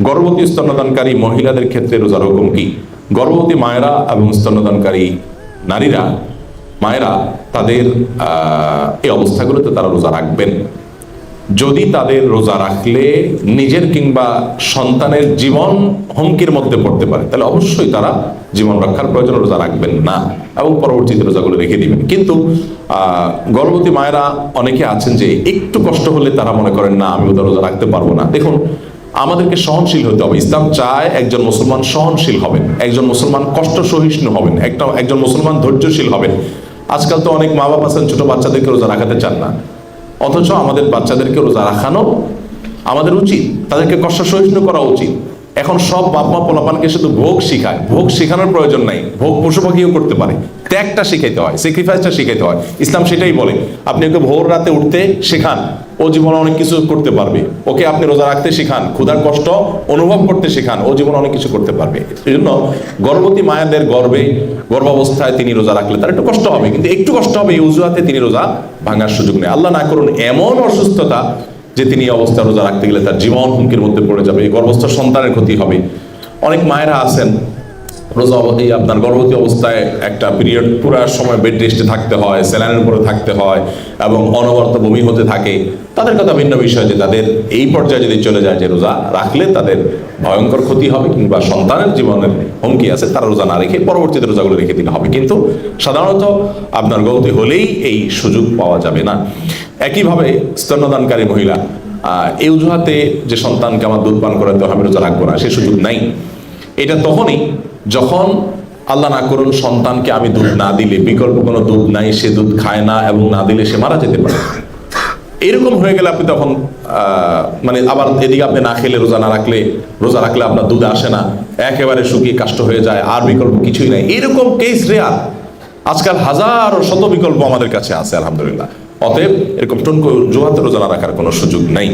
গর্ভবতী স্তন্যদানকারী মহিলাদের ক্ষেত্রে রোজার হুকুম কি? গর্ভবতী মায়েরা এবং স্তন্যদানকারী নারীরা, মায়েরা তাদের এই অবস্থাগুলোতে তারা রোজা রাখবেন। যদি তাদের রোজা রাখলে নিজের কিংবা সন্তানের জীবন হুমকির মধ্যে পড়তে পারে, তাহলে অবশ্যই তারা জীবন রক্ষার প্রয়োজন রোজা রাখবেন না এবং পরবর্তীতে রোজাগুলো রেখে দিবেন। কিন্তু গর্ভবতী মায়েরা অনেকে আছেন যে একটু কষ্ট হলে তারা মনে করেন, না, আমি রোজা রাখতে পারব না। দেখুন আমাদেরকে সহনশীল হতে হবে। ইসলাম চায় একজন মুসলমান সহনশীল হবেন, একজন মুসলমান কষ্ট সহিষ্ণু হবেন, একটা, একজন মুসলমান ধৈর্যশীল হবেন। আজকাল তো অনেক মা বাবা আছেন, ছোট বাচ্চাদেরকে রোজা রাখাতে চান না। অথচ আমাদের বাচ্চাদেরকে রোজা রাখানো আমাদের উচিত, তাদেরকে কষ্ট সহিষ্ণু করা উচিত। এখন সব বাপ মা পোলাপানকে শুধু ভোগ শিখায়। ভোগ শেখানোর প্রয়োজন নাই। ভোগ পশু পাখিও করতে পারে। ত্যাগটা শিখাইতে হয় স্যাক্রিফাইসটা শিখাইতে হয়। ইসলাম সেটাই বলে, আপনি ওকে ভোর রাতে উঠতে শেখান, ও জীবনে অনেক কিছু করতে পারবে। ওকে আপনি রোজা রাখতে শেখান, ক্ষুধার কষ্ট অনুভব করতে শেখান, ও জীবনে অনেক কিছু করতে পারবে। এই জন্য গর্ভবতী মায়েদের গর্বে গর্ভাবস্থায় তিনি রোজা রাখলে তার একটু কষ্ট হবে, কিন্তু একটু কষ্ট হবে, এই উজুহাতে তিনি রোজা ভাঙার সুযোগ নেই। আল্লাহ না করুন এমন অসুস্থতা যে তিনি এই অবস্থা রোজা রাখতে গেলে তার জীবন হুমকির মধ্যে পড়ে যাবে, এই গর্ভস্থ সন্তানের ক্ষতি হবে। অনেক মায়েরা আছেন, রোজা অবধি আপনার গর্ভবতী অবস্থায় একটা পিরিয়ড পুরার সময় বেড রেস্টে থাকতে হয়, স্যালাইনের উপরে থাকতে হয় এবং অনবরত বমি হতে থাকে। তাদের কথা ভিন্ন বিষয় যে তাদের এই পর্যায়ে যদি চলে যায় যে রোজা রাখলে তাদের ভয়ঙ্কর ক্ষতি হবে কিংবা সন্তানের জীবনের হুমকি আছে, তারা রোজা না রেখে পরবর্তীতে রোজাগুলো রেখে দিতে হবে। কিন্তু সাধারণত আপনার গর্ভবতী হলেই এই সুযোগ পাওয়া যাবে না। একইভাবে স্তন্যদানকারী মহিলা এই অজুহাতে যে সন্তানকে আমার দুধ পান করাতে হবে রোজা রাখব না, সে সুযোগ নাই। এটা তখনই যখন আল্লাহ না করুন সন্তানকে আমি দুধ না দিলে, বিকল্প কোনো দুধ নাই, সে দুধ খায় না এবং না দিলে সে মারা যেতে পারে। এরকম হয়ে গেলে আপনি তখন মানে আবার এদিকে আপনি না খেলে রোজা না রাখলে, রোজা রাখলে আপনার দুধ আসে না, একেবারে শুকিয়ে কাষ্ট হয়ে যায়, আর বিকল্প কিছুই নাই। এরকম কেস রেয়ার আজকাল হাজার শত বিকল্প আমাদের কাছে আছে, আলহামদুলিল্লাহ। অতএব এরকম টনকো জোহাতে রোজা রাখার কোনো সুযোগ নেই।